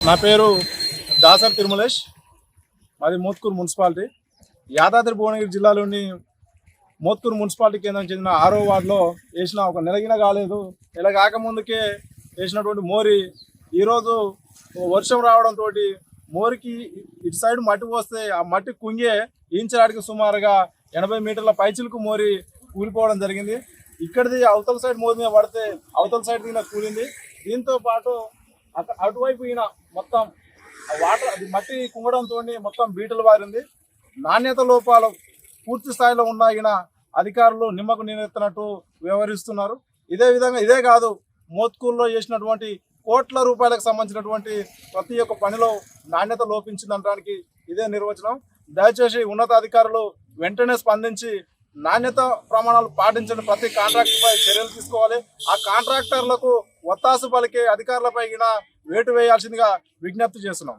నా పేరు దాసర్ తిరుమలేష్. మాది మోత్కూరు మున్సిపాలిటీ. యాదాద్రి భువనగిరి జిల్లాలోని మోత్కూరు మున్సిపాలిటీ కేంద్రం చెందిన ఆరో వార్డులో వేసిన ఒక నెలగిన కాలేదు నెల కాకముందుకే వేసినటువంటి మోరి ఈరోజు వర్షం రావడంతో మోరికి ఇటు సైడ్ మట్టి పోస్తే ఆ మట్టి కుంగే ఈంచడానికి సుమారుగా ఎనభై మీటర్ల పైచిలకు మోరి కూలిపోవడం జరిగింది. ఇక్కడిది అవతల సైడ్ మోరి మీద పడితే అవతల సైడ్ మీద కూలింది. దీంతో పాటు అటు అటువైపు ఈయన మొత్తం వాటర్ అది మట్టి కుంగడంతో మొత్తం బీటలు వారింది. నాణ్యత లోపాలు పూర్తి స్థాయిలో ఉన్న అధికారులు నిమ్మకు నీరెత్తినట్టు వ్యవహరిస్తున్నారు. ఇదే విధంగా ఇదే కాదు మోత్కూల్లో చేసినటువంటి కోట్ల రూపాయలకు సంబంధించినటువంటి ప్రతి ఒక్క పనిలో నాణ్యత లోపించిందనడానికి ఇదే నిర్వచనం. దయచేసి ఉన్నతాధికారులు వెంటనే స్పందించి నాణ్యత ప్రమాణాలు పాటించిన ప్రతి కాంట్రాక్టర్పై చర్యలు తీసుకోవాలి. ఆ కాంట్రాక్టర్లకు ఒత్తాసు పలికే అధికారులపై వేటు వేయాల్సిందిగా విజ్ఞప్తి చేస్తున్నాం.